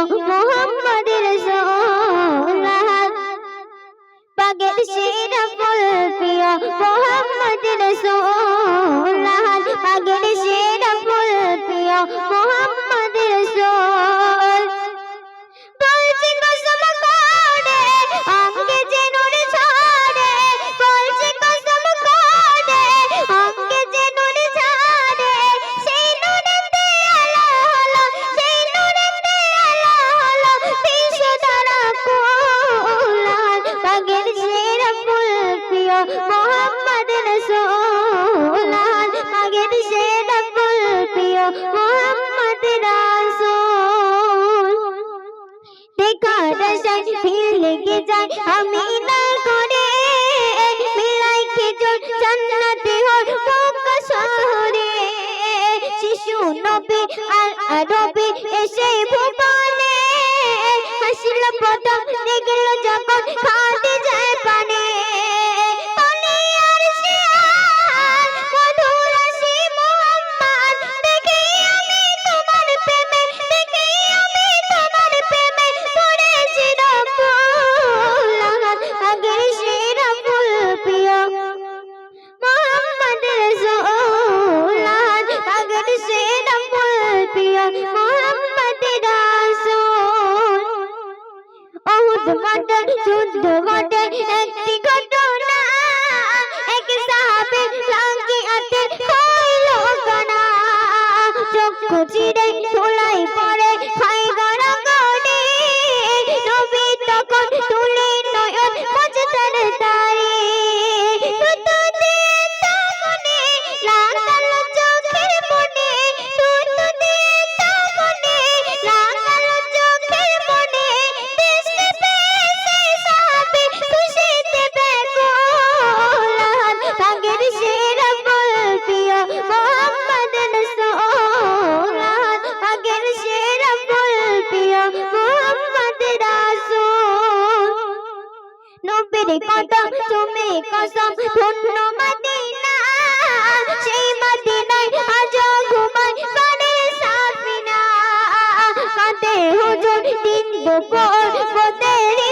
মোহাম্মদ রসুল্লাহ পাগের সেরা ফুল প্রিয় মোহাম্মদ রসুল্লাহ পাগের সেরা মোহাম্মদ রসুল আগের সে নকল প্রিয় মোহাম্মদ রসুল। দেখা রসায় ফির লেগে যায়, আমি না করে মিলাই খেজুর জান্নাতে হর মক্কা শহরে। শিশু নবী আর আরবি এসে ভুবনে। হাসিল প্রথম দেখল যখন খাদে। যুদ্ধ ঘটে যুদ্ধ ঘটে একটি ঘটে নবীর কদম তুমি কসম ধন্য মদিনা। সেই মদিনায় আজ ঘুমাই করে সাফিনা। কাঁদে হুজুর দিন দুপুর কোতেরি